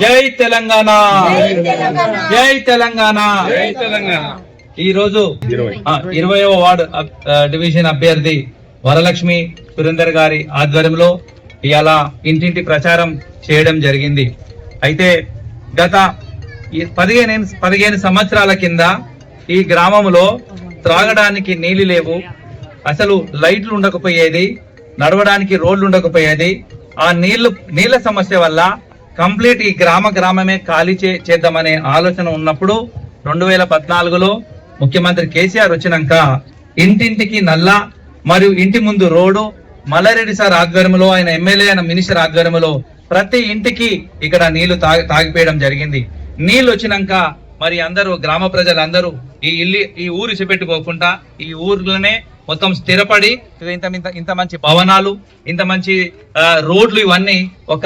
జై తెలంగాణ. జై తెలంగాణ. జై తెలంగాణ. ఈ రోజు ఇరవయవ వార్డు డివిజన్ అభ్యర్థి వరలక్ష్మి సురేందర్ గారి ఆధ్వర్యంలో ఇవాళ ఇంటింటి ప్రచారం చేయడం జరిగింది. అయితే గత ఈ పదిహేను పదిహేను సంవత్సరాల కింద ఈ గ్రామంలో త్రాగడానికి నీళ్ళు లేవు. అసలు లైట్లు ఉండకపోయేది నడవడానికి రోడ్లు ఉండకపోయేది. ఆ నీళ్ళు నీళ్ళ సమస్య వల్ల కంప్లీట్ ఈ గ్రామ గ్రామమే ఖాళీ చే- చేద్దామనే ఆలోచన ఉన్నప్పుడు రెండు వేల పద్నాలుగులో ముఖ్యమంత్రి కేసీఆర్ వచ్చినాక ఇంటింటికి నల్ల మరియు ఇంటి ముందు రోడ్డు మల్లారెడ్డి సార్ ఆధ్వర్యంలో ఆయన ఎమ్మెల్యే అయిన మినిస్టర్ ఆధ్వర్యంలో ప్రతి ఇంటికి ఇక్కడ నీళ్ళు తాగి తాగిపోయడం జరిగింది. నీళ్ళు వచ్చినాక మరి అందరూ గ్రామ ప్రజలందరూ ఈ ఇల్లు ఈ ఊరు ఇసిపెట్టుకోకుండా ఈ ఊర్లోనే మొత్తం స్థిరపడి ఇంత ఇంత ఇంత మంచి భవనాలు ఇంత మంచి రోడ్లు ఇవన్నీ ఒక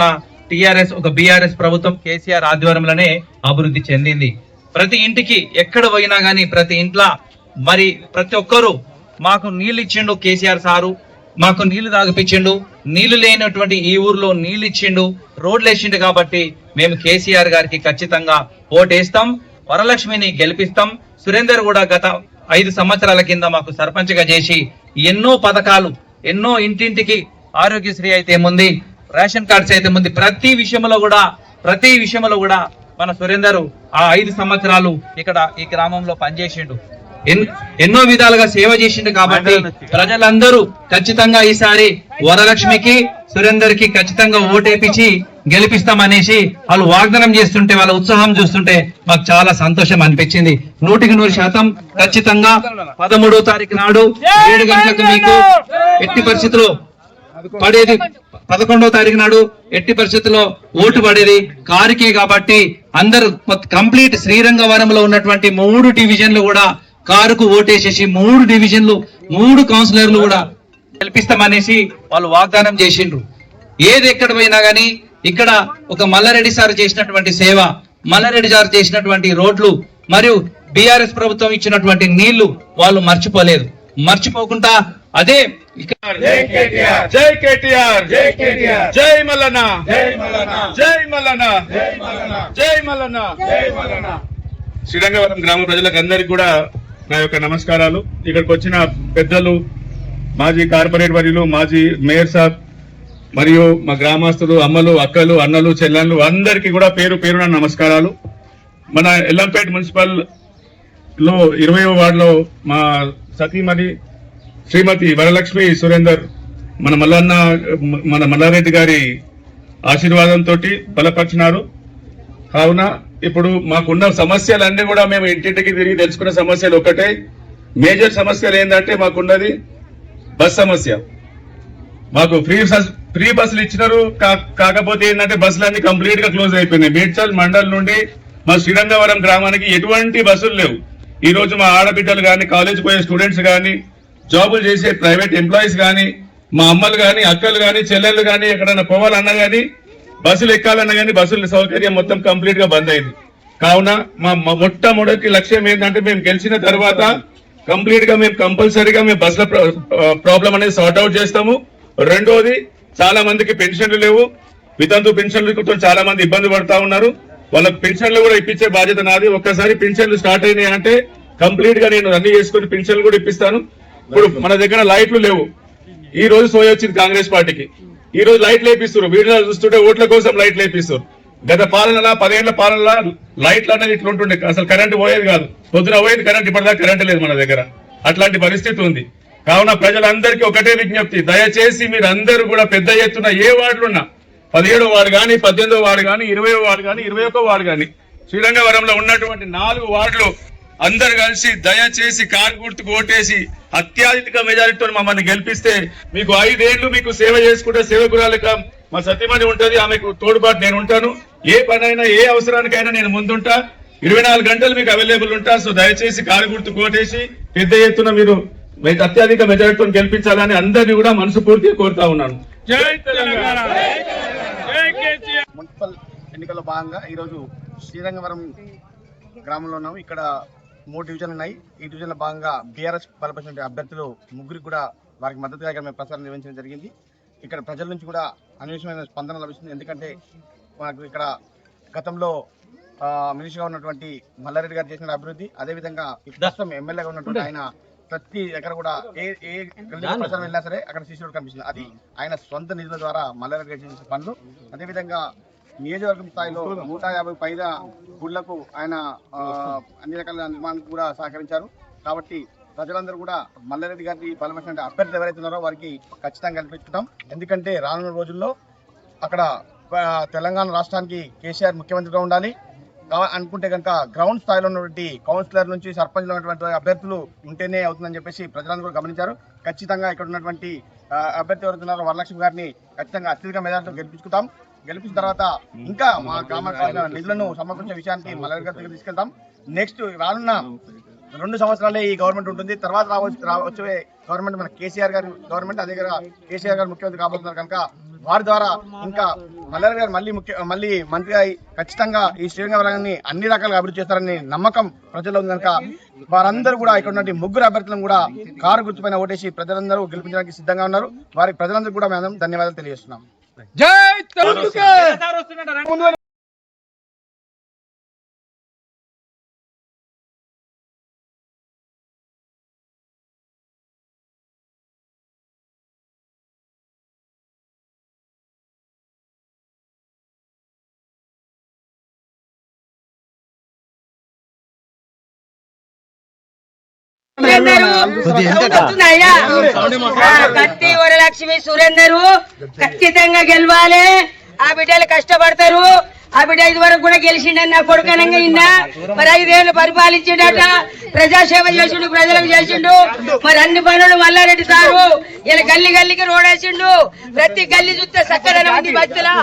టిఆర్ఎస్ ఒక బీఆర్ఎస్ ప్రభుత్వం కేసీఆర్ ఆధ్వర్యంలోనే అభివృద్ధి చెందింది. ప్రతి ఇంటికి ఎక్కడ పోయినా గానీ ప్రతి ఇంట్లో మరి ప్రతి ఒక్కరూ మాకు నీళ్ళు ఇచ్చిండు కేసీఆర్ సారు మాకు నీళ్ళు తాగిపించిండు నీళ్ళు లేనటువంటి ఈ ఊర్లో నీళ్ళు ఇచ్చిండు రోడ్లు వేసిండు కాబట్టి మేము కేసీఆర్ గారికి ఖచ్చితంగా ఓటేస్తాం వరలక్ష్మిని గెలిపిస్తాం. సురేందర్ కూడా గత ఐదు సంవత్సరాల కింద మాకు సర్పంచ్గా చేసి ఎన్నో పథకాలు ఎన్నో ఇంటింటికి ఆరోగ్యశ్రీ అయితే ఏముంది రేషన్ కార్డ్స్ అయితే ఉంది. ప్రతి విషయంలో కూడా ప్రతి విషయంలో కూడా మన సురేందర్ ఆ ఐదు సంవత్సరాలు ఇక్కడ ఈ గ్రామంలో పనిచేసిండు. ఎన్- ఎన్నో విధాలుగా సేవ చేసిండు కాబట్టి ప్రజలందరూ ఖచ్చితంగా ఈసారి వరలక్ష్మికి సురేందర్కి ఖచ్చితంగా ఓటేపించి గెలిపిస్తామనేసి వాళ్ళు వాగ్దానం చేస్తుంటే వాళ్ళ ఉత్సాహం చూస్తుంటే మాకు చాలా సంతోషం అనిపించింది. నూటికి నూరు శాతం ఖచ్చితంగా పదమూడో తారీఖు నాడు ఏడు గంటలకు మీకు ఎట్టి పరిస్థితుల్లో పడేది పదకొండవ తారీఖు నాడు ఎట్టి పరిస్థితుల్లో ఓటు పడేది కారుకే కాబట్టి అందరూ కంప్లీట్ శ్రీరంగవరంలో ఉన్నటువంటి మూడు డివిజన్లు కూడా కారుకు ఓటేసేసి మూడు డివిజన్లు మూడు కౌన్సిలర్లు కూడా కల్పిస్తామనేసి వాళ్ళు వాగ్దానం చేసిండ్రు. ఏది ఎక్కడ పోయినా గానీ ఇక్కడ ఒక మల్లారెడ్డి సార్ చేసినటువంటి సేవ మల్లారెడ్డి సార్ చేసినటువంటి రోడ్లు మరియు బీఆర్ఎస్ ప్రభుత్వం ఇచ్చినటువంటి నీళ్ళు వాళ్ళు మర్చిపోలేదు. మర్చిపోకుండా అదే జై కేటీఆర్. జై కేటీఆర్. జై కేటీఆర్. జై మల్లన్న. జై మల్లన్న. జై మల్లన్న. జై మల్లన్న. జై మల్లన్న. జై మల్లన్న. శ్రీరంగవరం గ్రామ ప్రజలకు అందరికి కూడా నా యొక్క నమస్కారాలు. ఇక్కడికి వచ్చిన పెద్దలు మాజీ కార్పొరేట్ వర్యులు మాజీ మేయర్ సాబ్ మరియు మా గ్రామస్తులు అమ్మలు అక్కలు అన్నలు చెల్లెళ్ళు అందరికీ కూడా పేరు పేరున నమస్కారాలు. మన ఎల్లంపేట మున్సిపల్లో ఇరవై వార్డులో మా సతీమణి శ్రీమతి వరలక్ష్మి సురేందర్ మన మల్లన్న మన మల్లారెడ్డి గారి ఆశీర్వాదంతో బలపరిచినారు. కావున ఇప్పుడు మాకున్న సమస్యలన్నీ కూడా మేము ఇంటింటికి తిరిగి తెలుసుకున్న సమస్యలు ఒకటే మేజర్ సమస్యలు ఏంటంటే మాకున్నది బస్ సమస్య. మాకు ఫ్రీ ఫ్రీ బస్సులు ఇచ్చినారు. కా- కాకపోతే ఏంటంటే బస్సులన్నీ కంప్లీట్గా క్లోజ్ అయిపోయినాయి. మేడ్చల్ మండల్ నుండి మా శ్రీరంగవరం గ్రామానికి ఎటువంటి బస్సులు లేవు. ఈ రోజు మా ఆడబిడ్డలు కానీ కాలేజ్ పోయే స్టూడెంట్స్ కానీ జాబులు చేసే ప్రైవేట్ ఎంప్లాయీస్ కానీ మా అమ్మలు కానీ అక్కలు కానీ చెల్లెళ్ళు కానీ ఎక్కడైనా పోవాలన్నా కానీ బస్సులు ఎక్కాలన్నా కానీ బస్సుల సౌకర్యం మొత్తం కంప్లీట్గా బంద్ అయింది. కావున మా మా మొట్టమొదటి లక్ష్యం ఏంటంటే మేము గెలిచిన తర్వాత కంప్లీట్గా మేము కంపల్సరీగా మేము బస్సుల ప్రాబ్లం అనేది సార్ట్ అవుట్ చేస్తాము. రెండోది చాలా మందికి పెన్షన్లు లేవు. వితంతు పెన్షన్లతో చాలా మంది ఇబ్బంది పడతా ఉన్నారు. వాళ్ళకి పెన్షన్లు కూడా ఇప్పించే బాధ్యత నాది. ఒక్కసారి పెన్షన్లు స్టార్ట్ అయినాయి అంటే కంప్లీట్గా నేను అన్ని చేసుకుని పెన్షన్లు కూడా ఇప్పిస్తాను. ఇప్పుడు మన దగ్గర లైట్లు లేవు. ఈ రోజు సోయ వచ్చింది కాంగ్రెస్ పార్టీకి. ఈ రోజు లైట్లు వేపిస్తారు వీడియో చూస్తుంటే ఓట్ల కోసం లైట్లు వేపిస్తారు గత పాలనలా పదేళ్ళ పాలనలా లైట్లు అనేది ఇట్లా ఉంటుండే. అసలు కరెంట్ పోయేది కాదు. పొద్దున పోయేది కరెంట్ ఇప్పటిదాకా కరెంట్ లేదు మన దగ్గర. అట్లాంటి పరిస్థితి ఉంది. కావున ప్రజలందరికీ ఒకటే విజ్ఞప్తి. దయచేసి మీరు అందరూ కూడా పెద్ద ఎత్తున ఏ వార్డులున్నా పదిహేడో వార్డు కానీ పద్దెనిమిదో వార్డు కానీ ఇరవై వార్డు కానీ ఇరవై ఒక్క వార్డు కానీ శ్రీరంగవరంలో ఉన్నటువంటి నాలుగు వార్డులు అందరు కలిసి దయచేసి కారు గుర్తుకు ఓటేసి అత్యధిక మెజారిటీతో మమ్మల్ని గెలిపిస్తే మీకు ఐదేళ్ళు మీకు సేవ చేసుకుంటే సేవకురాలుగా మా సత్యమణి ఉంటది ఆమెకు తోడుబాటు నేను ఉంటాను. ఏ పనైనా ఏ అవసరానికైనా నేను ముందుంటా. ఇరవై నాలుగు గంటలు మీకు అవైలబుల్ ఉంటా సో దయచేసి కారు గుర్తుకు ఓటేసి పెద్ద ఎత్తున మీరు మీకు అత్యధిక మెజారిటీతో గెలిపించాలని అందరినీ కూడా మనసు పూర్తిగా కోరుతా ఉన్నాను. జై తెలంగాణ! మున్సిపల్ ఎన్నికల్లో భాగంగా ఈరోజు శ్రీరంగవరం గ్రామంలో ఉన్నాము. ఇక్కడ మూడు డివిజన్లు ఉన్నాయి. ఈ డివిజన్లో భాగంగా బీఆర్ఎస్ బలపరిచిన అభ్యర్థులు ముగ్గురికి కూడా వారికి మద్దతుగా ఇక్కడ మేము ప్రచారం నిర్వహించడం జరిగింది. ఇక్కడ ప్రజల నుంచి కూడా అనూహ్యమైన స్పందన లభిస్తుంది. ఎందుకంటే మాకు ఇక్కడ గతంలో మినిస్టర్గా ఉన్నటువంటి మల్లారెడ్డి గారు చేసిన అభివృద్ధి అదేవిధంగా ప్రస్తుతం ఎమ్మెల్యేగా ఉన్నటువంటి ఆయన ప్రతి దగ్గర కూడా ఏ ఏ ప్రచారం వెళ్ళినా సరే అక్కడ శిష్యుడు కనిపిస్తుంది. అది ఆయన సొంత నిధుల ద్వారా మల్లారెడ్డి గారు చేసిన పనులు. అదేవిధంగా నియోజకవర్గం స్థాయిలో నూట యాభై పైగా గుళ్ళకు ఆయన అన్ని రకాల నిర్మాణానికి కూడా సహకరించారు. కాబట్టి ప్రజలందరూ కూడా మల్లారెడ్డి గారి బలమైనటువంటి అభ్యర్థులు ఎవరైతే ఉన్నారో వారికి ఖచ్చితంగా కల్పించుకుంటాం. ఎందుకంటే రానున్న రోజుల్లో అక్కడ తెలంగాణ రాష్ట్రానికి కేసీఆర్ ముఖ్యమంత్రిగా ఉండాలి. అనుకుంటే కనుక గ్రౌండ్ స్థాయిలో ఉన్నటువంటి కౌన్సిలర్ నుంచి సర్పంచ్ ఉన్నటువంటి అభ్యర్థులు ఉంటేనే అవుతుందని చెప్పేసి ప్రజలందరూ కూడా గమనించారు. ఖచ్చితంగా ఇక్కడ ఉన్నటువంటి అభ్యర్థి ఎవరైతే ఉన్నారో వరలక్ష్మి గారిని ఖచ్చితంగా అత్యధిక మెజార్టీతో గెలిపించుకుంటాం. గెలిపించిన తర్వాత ఇంకా మా కావాల్సిన నిధులను సమకూర్చే విషయానికి దగ్గర తీసుకెళ్తాం. నెక్స్ట్ రానున్న రెండు సంవత్సరాలే ఈ గవర్నమెంట్ ఉంటుంది. తర్వాత రావచ్చు రావచ్చే గవర్నమెంట్ మన కేసీఆర్ గారి గవర్నమెంట్ అదే కేసీఆర్ గారు ముఖ్యమంత్రి కాబోతున్నారు కనుక వారి ద్వారా ఇంకా మల్లెల గారు మళ్ళీ ముఖ్య మళ్ళీ మంత్రి అయి ఖచ్చితంగా ఈ శ్రీరంగవరాన్ని అన్ని రకాలుగా అభివృద్ధి చేస్తారని నమ్మకం ప్రజల్లో ఉంది కనుక వారందరూ కూడా ఇక్కడ ఉన్నటువంటి ముగ్గురు అభ్యర్థులను కూడా కారు గుర్తుపైన ఓటేసి ప్రజలందరూ గెలిపించడానికి సిద్ధంగా ఉన్నారు. వారి ప్రజలందరూ కూడా మేము ధన్యవాదాలు తెలియజేస్తున్నాం. వస్తున్నాయా? ఆ, కత్తి లక్ష్మి సురేందరు ఖచ్చితంగా గెలవాలి. ఆ బిడ్డలు కష్టపడతారు. ఆ బిడ్డ ఐదు వరకు కూడా గెలిచిండన్న కొడుకనంగా ఇన్నా మరి ఐదేళ్ళు పరిపాలించిండట. ప్రజాసేవ చేసిండు ప్రజలకు చేసిండు. మరి అన్ని పనులు మల్లారెడ్డి సారు ఇలా గల్లి గల్లికి రోడ్ వేసిండు. ప్రతి గల్లి చూస్తే సక్కదనం ఉంది బస్తీలా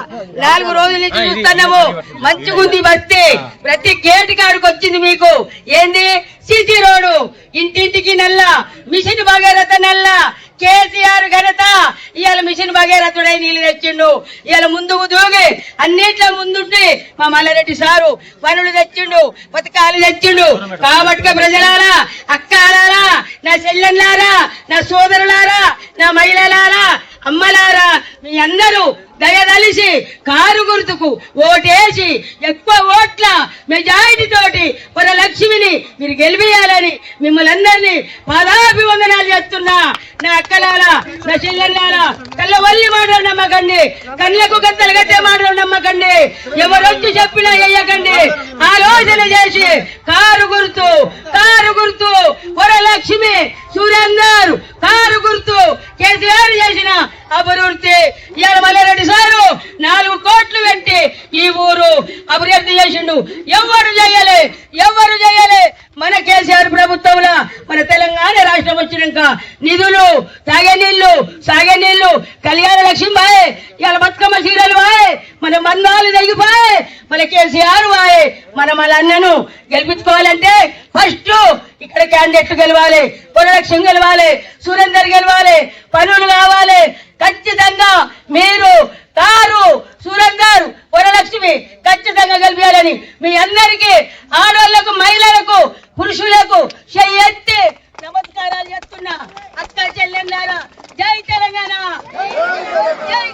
నాలుగు రోజుల నుంచి చూస్తున్నాము. మంచిగుంది బస్తీ ప్రతి గేటు కాడికి వచ్చింది మీకు. ఏంది? CC road. ఇంటింటికి నల్ల మిషన్ భగీరథ నల్ల. కేసీఆర్ ఘనత. ఇవాళ మిషన్ భగీరథుడై నీళ్ళు తెచ్చిండు. ఇవాళ ముందుకు దూగి అన్నిట్లో ముందుండి మా మల్లారెడ్డి సారు పనులు తెచ్చిండు పథకాలు తెచ్చిండు. కాబట్టి ప్రజలారా అక్కాలారా నా చెల్లెళ్ళారా నా సోదరులారా నా మహిళలారా అమ్మలారా మీ అందరూ దయదలిసి కారు గుర్తుకు ఓటేసి ఎక్కువ ఓట్ల మెజారిటీ తోటి వరలక్ష్మిని లక్ష్మిని మీరు గెలిపియాలని మిమ్మల్ని అందరినీ పాదాభివందనాలు చేస్తున్నా. నా అక్కలారా నా చెల్లెళ్ళారా కళ్ళ వల్లి మాటలు నమ్మకండి కళ్ళకు గద్దలు కట్టే మాటలు నమ్మకండి. ఎవరొచ్చి చెప్పినా ఆలోచన చేసి కారు గుర్తు కారు గుర్తు. వరలక్ష్మి సురేందర్ కారు గుర్తు. కేసీఆర్ చేసిన అభివృద్ధి ఇవాళ మల్లారెడ్డి సారు నాలుగు కోట్లు పెట్టి ఈ ఊరు అభివృద్ధి చేసిండు. ఎవరు చేయలే? ఎవరు చేయ మన కేసీఆర్ ప్రభుత్వంలో మన తెలంగాణ రాష్ట్రం వచ్చినాక నిధులు తాగే నీళ్ళు సాగే నీళ్ళు కళ్యాణ లక్ష్మి బాయ్ ఇవాళ బతుకమ్మ చీరలు బాయ్ మన మందాలు తెగిపోయి మన కేసీఆర్ బాయ్ మన మన అన్నను గెలిపించుకోవాలంటే ఫస్ట్ ఇక్కడ క్యాండిడేట్లు గెలవాలి పునలక్ష్యం గెలవాలి సురేందర్ గెలవాలి పనులు కావాలి. ఖచ్చితంగా మీరు కారు సురేందర్ వరలక్ష్మి ఖచ్చితంగా గెలిపించాలని మీ అందరికీ ఆడవాళ్ళకు మహిళలకు పురుషులకు ఎత్తి నమస్కారాలు చేస్తున్నా. అక్క చెల్లెన్నారా జై తెలంగాణ! జై